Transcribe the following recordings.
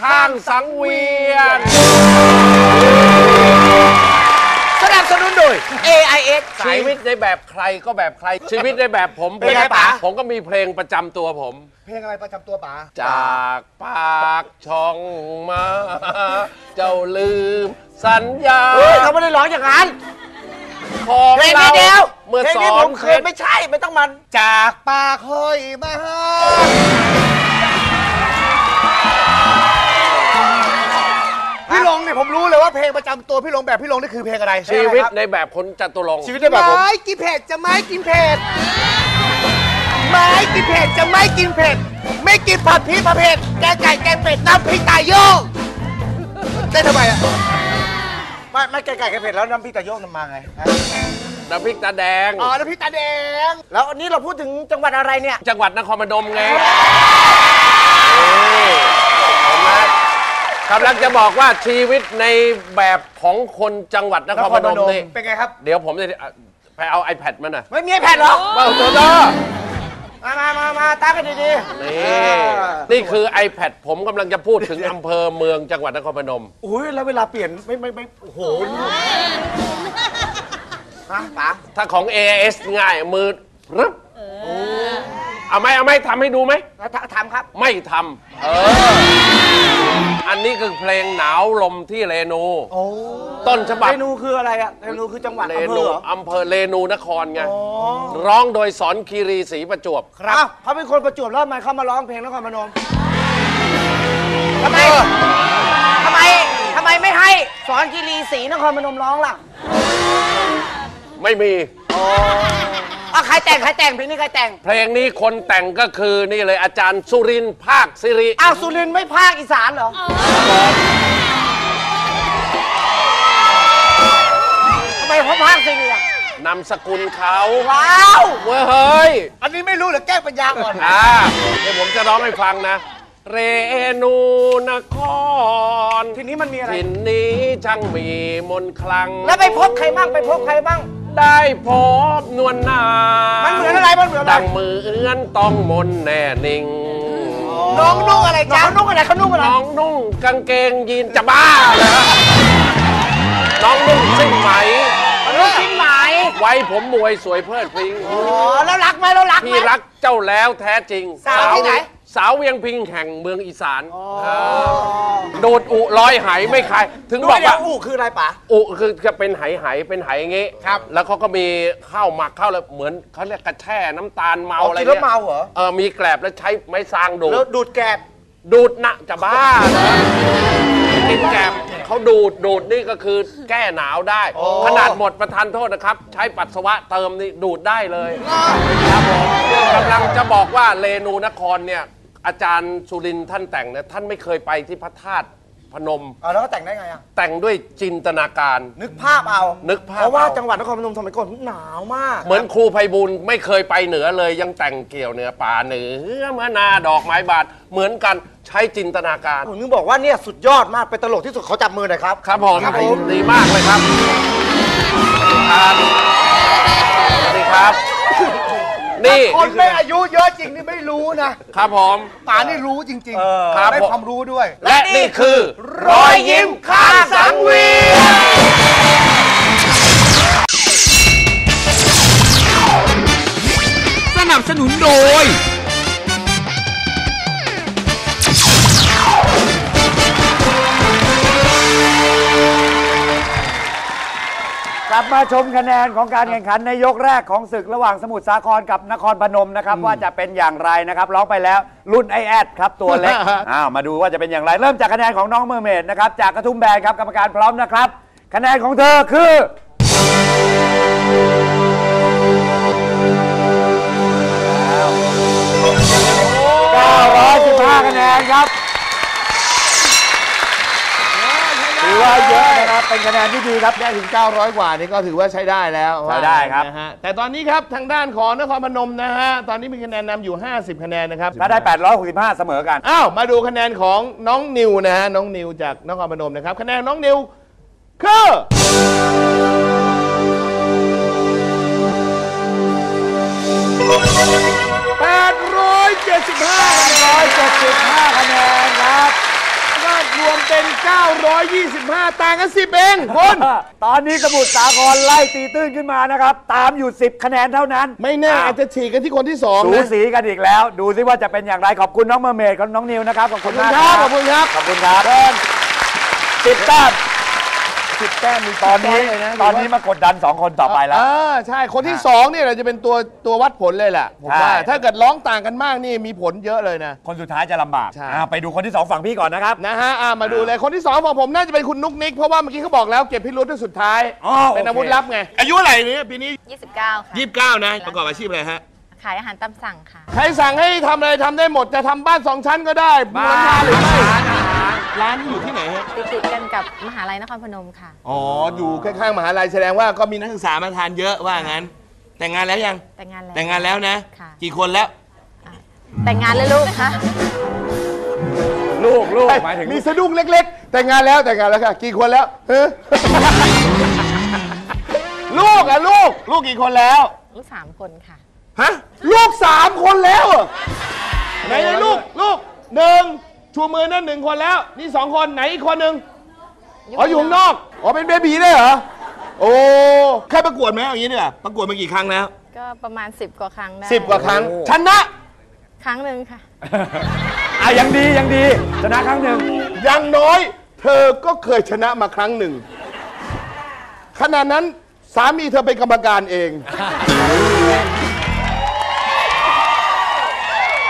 ข้างสังเวียน สนับสนุนโดย AIS ชีวิตในแบบใครก็แบบใคร ชีวิตในแบบผมเป็นไงป๋า ผมก็มีเพลงประจำตัวผม เพลงอะไรประจำตัวป๋า จากปากช่องมา เจ้าลืมสัญญา เฮ้ยเขาไม่ได้ร้องอย่างนั้นของเพลงเรานี้เดียวเมื่อเพลงสอนี้ผนมเคเพยชรไม่ใช่ไม่ต้องมัน จากปากห้อยมา พี่ลงเนี่ยผมรู้เลยว่าเพลงประจำตัวพี่ลงแบบพี่ลงนี่คือเพลงอะไรชีวิตใช่ไหมในแบบคนจตุรงค์ชีวิตได้แบบผมไม้กินเผ็ดจะไม่กินเผ็ดไม้กินเผ็ดจะไม่กินเผ็ดไม่กินผัดพริกผัดเผ็ดแกงไก่แกงเป็ดน้ำพริกตายโยกได้ทำไมอะไม่ไม่ไก่ไก่กระเผ็ดแล้วน้ำพริกตะโยกนำมาไงฮะน้ำพริกตาแดงอ๋อน้ำพริกตาแดง แล้วอันนี้เราพูดถึงจังหวัดอะไรเนี่ย จังหวัดนครพนมไง กำลังจะบอกว่าชีวิตในแบบของคนจังหวัดนครพนมนี่เป็นไงครับ เดี๋ยวผมจะไปเอา iPad มาหน่อยไม่มีแผ่นเหรอเบ้าตัวเด้อมามามามาตั้งกันดีนี่นี่คือ iPad ผมกำลังจะพูดถึงอำเภอเมืองจังหวัดนครพนม ๆอุ้ยแล้วเวลาเปลี่ยนไม่ไม่ไม่โอ้โหฮะป๋าถ้าของ AIS ง่ายมือรึบ เอาไหมเอาไหมทำให้ดูไหม แล้วทำครับ ไม่ทำเออ อันนี้คือเพลงหนาวลมที่เรนู โอ้ต้นฉบับ เรนูคืออะไรอะเรนูคือจังหวัดเรอำเภนูอเหรอ อำเภอเรนูนครไง ร้องโดยสอนคีรีศรีประจวบ ครับอ้าวเขาเป็นคนประจวบแล้วทำไมเขามาร้องเพลงนครพนมทำไมทำไมทำไมไม่ให้สอนกีรีศรีนครพนมร้องล่ะ ไม่มีอะใครแต่งใครแต่งเพลงนี้ใครแต่ง เพลงนี้คนแต่งก็คือนี่เลยอาจารย์สุรินทร์ภาคสิริอ้าวสุรินทร์ไม่ภาคอีสานเหรอทำไมเขาภาคสิริอะนามสกุลเขาว้าวเว้ยเฮ้ยอันนี้ไม่รู้เหรือแก้ปัญญาก่อน อ่าเดี๋ยวผมจะร้องให้ฟังนะ เรนูนครทีนี้มันมีอะไร ถิ่นนี้ช่างมีมนต์คลัง แล้วไปพบใครบ้างไปพบใครบ้าง ได้พบนวลนางมันเหมือนอะไรมันเหมือนอะไรดังมือเอื้อนต้องมนต์แน่นิ่ง น้องนุ่งอะไรจ๊ะน้องนุ่งอะไรเขานุ่งอะไรน้องนุ่งกางเกงยีนจะบ้าเหรอน้องนุ่งสิ้นไหมนุ่งชิ้นไหมไว้ผมมวยสวยเพลิดพริ้งอ๋อแล้วรักไหมแล้วรักไหม พี่รักเจ้าแล้วแท้จริงสาวที่ไหน สาวเวียงพิงแห่งเมืองอีสานาโดดอุร้อยไหไม่ใครถึงดูบอกเดี๋ยว่าวอู่คืออะไรป๋าอุคือจะเป็นไหไหเป็นไหอย่างงี้ครับ แล้วเขาก็มีข้าวหมักข้าวแล้วเหมือนเขาเรียกกระแช่น้ำตาลเมาอะไรกินแล้วเนี่ยเมาเหรอ เออมีแกลบแล้วใช้ไม้ซางดูด แล้วดูดแกบดูดนะจะบ้าเหรอกินแกลบเขาดูดดูดนี่ก็คือแก้หนาวได้ ขนาดหมดประทานโทษนะครับ ใช้ปัสสาวะเติมนี่ดูดได้เลย ครับผมกำลังจะบอกว่าเรนูนครเนี่ย อาจารย์สุรินทร์ท่านแต่งเนี่ยท่านไม่เคยไปที่พระธาตุพนม เอาแล้วเขาแต่งได้ไงอะ แต่งด้วยจินตนาการ นึกภาพเอานึกภาพเพราะว่าเอา จังหวัดนครพนมสมัยก่อนหนาวมาก เหมือนครูไพบูลย์ไม่เคยไปเหนือเลยยังแต่งเกี่ยวเหนือป่าเหนือเมื่อนาดอกไม้บานเหมือนกันใช้จินตนาการผมนึกบอกว่าเนี่ยสุดยอดมากเป็นตลกที่สุดเขาจับมือหน่อยครับ ครับผมครับผม ดีมากเลยครับ สวัสดีครับสวัสดีครับ นี่ คนไม่อายุเยอะจริงนี่ไม่รู้นะครับผมป๋านี่รู้จริงครับได้ผมความรู้ด้วย และนี่คือ รอยยิ้มข้างสังเวียนสนับสนุนโดย กลับมาชมคะแนนของการแข่งขันในยกแรกของศึกระหว่างสมุทรสาครกับนครพนมนะครับ ว่าจะเป็นอย่างไรนะครับร้องไปแล้วรุ่นไอแอดครับตัวเล็ก อ้าวมาดูว่าจะเป็นอย่างไร เริ่มจากคะแนนของน้องเมอร์เมดนะครับจากกระทุ่มแบนครับกรรมการพร้อมนะครับ คะแนนของเธอคือ 915คะแนนครับ ถือว่าเยอะนะครับ เป็นคะแนนที่ดีครับ ได้ถึง 900 กว่านี่ก็ถือว่าใช้ได้แล้วใช้ได้ครับ นะฮะ แต่ตอนนี้ครับทางด้านของนครพนมนะฮะ ตอนนี้มีคะแนนนำอยู่ 50 คะแนนนะครับถ้าได้ 865 เสมอกัน อ้าว มาดูคะแนนของน้องนิวนะฮะ น้องนิวจากนครพนมนะครับ คะแนนน้องนิวคือ875 175 คะแนนครับก็ รวมเป็น 925 ต่างกัน10 เองคุณตอนนี้สมุทรสาครไล่ตีตื้นขึ้นมานะครับ ตามอยู่ 10 คะแนนเท่านั้นไม่แน่อาจจะฉีกกันที่คนที่2สูนะสีกันอีกแล้ว ดูซิว่าจะเป็นอย่างไรขอบคุณน้องเมอร์เมดกับน้องนิวนะครับขอบคุณมากครับขอบคุณครับขอบคุณครับสิบแต้ม สิบแต้มมีตอนนี้แต้มเลยะตอนนี้มากดดัน 2 คนต่อไปแล้ว อ่าใช่คนที่สองเนี่ยเราจะเป็นตัวตัววัดผลเลยแหละผมว่าใช่ ถ้าเกิดร้องต่างกันมากนี่มีผลเยอะเลยนะ คนสุดท้ายจะลำบากใช่ อ่าไปดูคนที่ 2 ฝั่งพี่ก่อนนะครับนะฮะอ่ามาดูเลยคนที่สองของผมน่าจะเป็นคุณนุกนิก เพราะว่าเมื่อกี้เขาบอกแล้วเก็บพิรุธด้วยสุดท้าย อ๋อโอเคเป็นอาวุธลับไง อายุอะไรเนี่ยปีนี้ 29 ค่ะยี่สิบเก้านะ ประกอบอาชีพอะไรฮะ ขายอาหารตามสั่งค่ะ ใครสั่งให้ทำอะไรทำได้หมดจะทำบ้านสองชั้นก็ได้บูรณาหรือไม่ ร้านนี้อยู่ที่ไหนฮะติดติดๆกันกับมหาลัยนครพนมค่ะ อ๋ออยู่ข้างๆมหาลัยแสดงว่าก็มีนักศึกษามาทานเยอะว่างั้น แต่งงานแล้วยัง แต่งงานแล้ว แต่งงานแล้วนะ ค่ะ กี่คนแล้ว แต่งงานแล้วลูกคะลูกลูกหมายถึงมีสะดุ้งเล็ก ๆ แต่งงานแล้วแต่งงานแล้วค่ะ กี่คนแล้วเฮ้ยลูกอะลูก ลูกกี่คนแล้ว ลูกสามคนค่ะ ฮะ ลูกสามคนแล้วเหรอไหนเลยลูก ลูกหนึ่ง ชูมือนั่นหนึ่งคนแล้ว นี่สองคนไหนอีกคนหนึ่งอ๋ออยู่ข้างนอกอ๋อเป็นเบบีได้เหรอโอ้เคยประกวดไหมเอาอย่างนี้เนี่ยประกวดมากี่ครั้งแล้วก็ประมาณ 10 กว่าครั้งได้สิบกว่าครั้งชนะครั้งหนึ่งค่ะ อะยังดียังดีชนะครั้งหนึ่งอย่างน้อย เธอก็เคยชนะมาครั้งหนึ่งขณะนั้นสามีเธอเป็นกรรมการเอง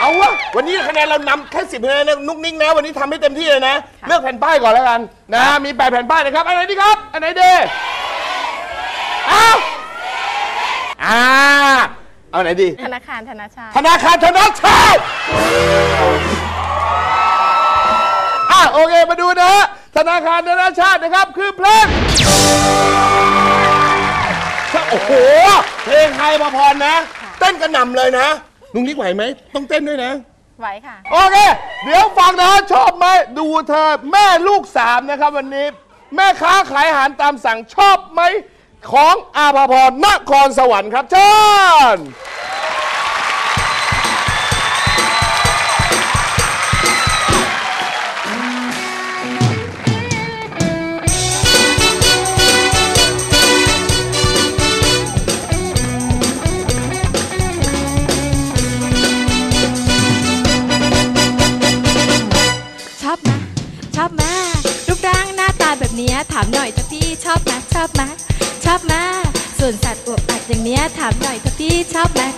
เอาวะ วันนี้คะแนนเรานำแค่สิบคะแนนนะนุกนิ่งนะ วันนี้ทำให้เต็มที่เลยนะ เลือกแผ่นป้ายก่อนแล้วกันนะ มีแปดแผ่นป้ายนะครับ อันไหนดีครับ อันไหนดีเอาอ่าเอาไหนดี ธนาคารธนาชาติ ธนาคารธนาชาติอะโอเค มาดูนะฮะธนาคารธนาชาตินะครับ คือเพลงโอ้โห เพลงไทยมาพรนะ เต้นกระหน่ำเลยนะนุ้งนิกไหวไหม ต้องเต้นด้วยนะ ไว้ค่ะ โอเค เดี๋ยวฟังนะชอบไหมดูเธอแม่ลูกสามนะครับวันนี้ แม่ค้าขายอาหารตามสั่งชอบไหม ของอาภาพรนครสวรรค์ครับเชิญ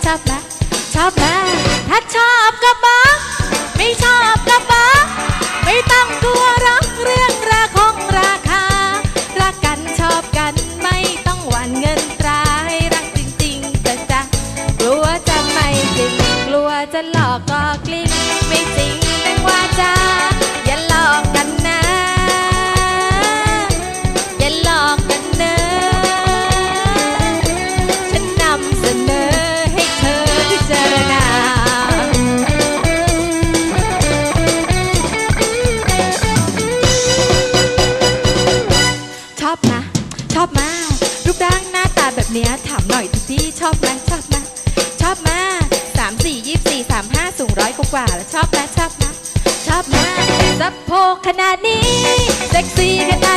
ช ขนาดนี้ เซ็กซี่ขนาด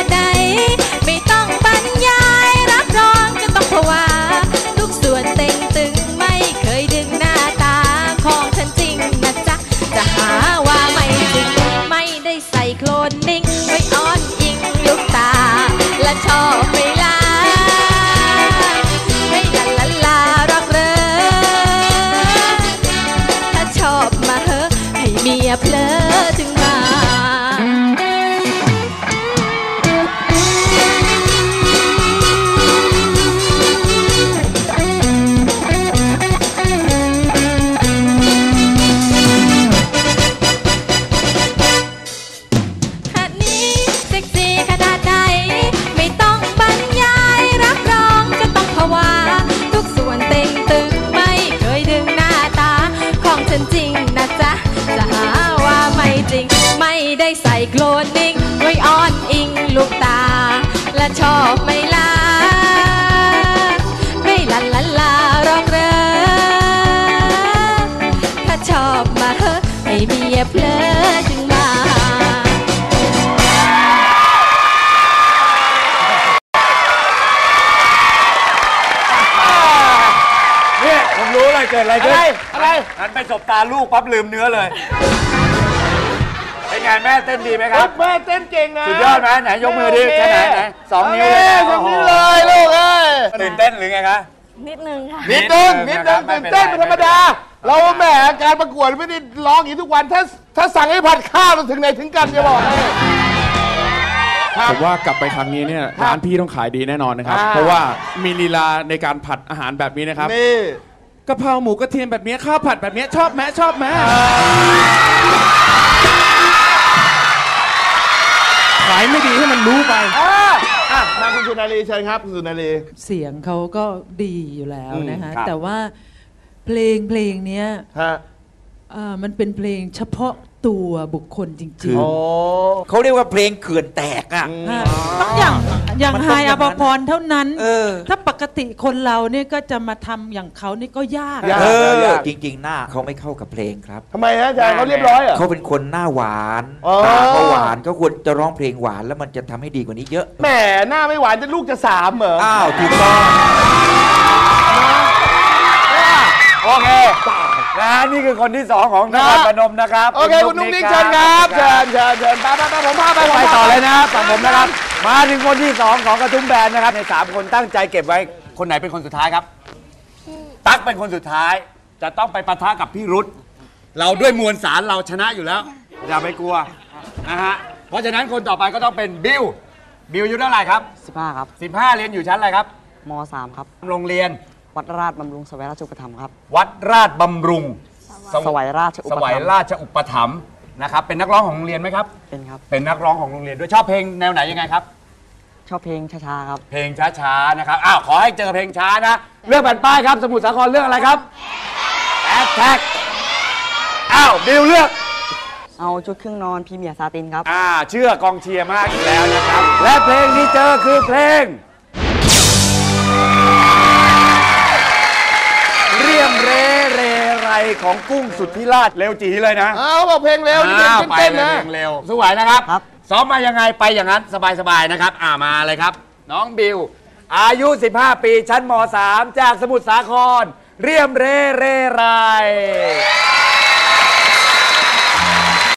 อบมาเฮอให้เมียเพลอจึงมาเนี่ยผมรู้เลยเกิดอะไรขึ้นอะไรหันไปสบตาลูกปั๊บลืมเนื้อเลย เป็นไงแม่เต้นดีไหมครับ แม่เต้นเก่งนะสุดยอดไหมไหนยกมือดิแค่ไหนไหนสองนิ้วเลยสองนิ้วเลยลูกเอ้ยตื่นเต้นหรือไงคะนิดนึงค่ะนิดนึงนิดนึงตื่นเต้นเป็นธรรมดา เราแหมการประกวดไม่ได้ร้องอย่างนี้ทุกวันถ้าถ้าสั่งให้ผัดข้าวเราถึงไหนถึงกันจะบอกให้ ผมว่ากลับไปครั้งนี้เนี่ยร้านพี่ต้องขายดีแน่นอนนะครับ อ่า เพราะว่ามีลีลาในการผัดอาหารแบบนี้นะครับนี่ กะเพราหมูกระเทียมแบบนี้ข้าวผัดแบบนี้ชอบไหมชอบไหมขายไม่ดีให้มันรู้ไป อะอะมาคุณสุนารีเชิญครับ คุณสุนารี เสียงเขาก็ดีอยู่แล้วนะคะครับแต่ว่า เพลงเพลงเนี้ยฮะเอ่อมันเป็นเพลงเฉพาะตัวบุคคลจริงโอ้เขาเรียกว่าเพลงเขื่อนแตกอะ ๆฮะต้องอย่างอย่างมันไฮต้องอย่างอนั้นภพรเท่านั้น เออ ถ้าปกติคนเราเนี่ยก็จะมาทำอย่างเขานี่ก็ยาก ยาก เออยากจริง ๆ หน้าเขาไม่เข้ากับเพลงครับ ทำไมฮะอาจารย์เขาเรียบร้อยเหรอเขาเป็นคนหน้าหวานอ๋อ ตาเขาหวานเขาควรจะร้องเพลงหวานแล้วมันจะทำให้ดีกว่านี้เยอะ แหมหน้าไม่หวานจะลูกจะสามเหรอ อ้าว ถูกต้อง โอเคนะฮะนี่คือคนที่สองของนครพนมนะครับโอเคคุณนุ๊กนิกเชิญครับเชิญเชิญเชิญไปไปไปผมพาไปผมไปพาต่อเลยนะฝั่งผมนะครับ มาถึงคนที่สองของกระทุ่มแบนนะครับ ในสามคนตั้งใจเก็บไว้คนไหนเป็นคนสุดท้ายครับ ตั๊กเป็นคนสุดท้าย จะต้องไปปะทะกับพี่รุธเราด้วยมวลสารเราชนะอยู่แล้ว อย่าไปกลัวนะฮะเพราะฉะนั้นคนต่อไปก็ต้องเป็นบิวบิวอายุเท่าไหร่ครับ15ครับ15 เรียนอยู่ชั้นอะไรครับม 3 ครับโรงเรียน วัดราชบำรุงสวัยราชอุปถัมภ์ครับ วัดราชบำรุงสวัยราชอุสปวัยถัมภ์ราชอุปถัมภ์นะครับเป็นนักร้องของโรงเรียนไหมครับ เป็นครับ เป็นนักร้องของโรงเรียนด้วยชอบเพลงแนวไหนยังไงครับ ชอบเพลงช้าๆครับ เพลงช้าๆนะครับอ้าวขอให้เจอเพลงช้านะ เลือกแผ่นป้ายครับ สมุทรสาครเลือกอะไรครับแอดแท็กอ้าวบิวเลือก เอาชุดเครื่องนอนพรีเมียร์ซาตินครับ อ่าเชื่อกองเชียร์มากอีกแล้วนะครับ และเพลงที่เจอคือเพลง ไรของกุ้งสุดที่ราชเร็วจีเลยนะ เอาบอกเพลงเร็วนี่อ้าวเป็นไปเต้นเลยๆนะเพลงเร็วสวยนะครับครับ ซ้อมมายังไงไปอย่างนั้นสบายๆนะครับ อ่ามาเลยครับ น้องบิว อายุ 15 ปีชั้นม .3 จากสมุทรสาคร เรียมเรเรไร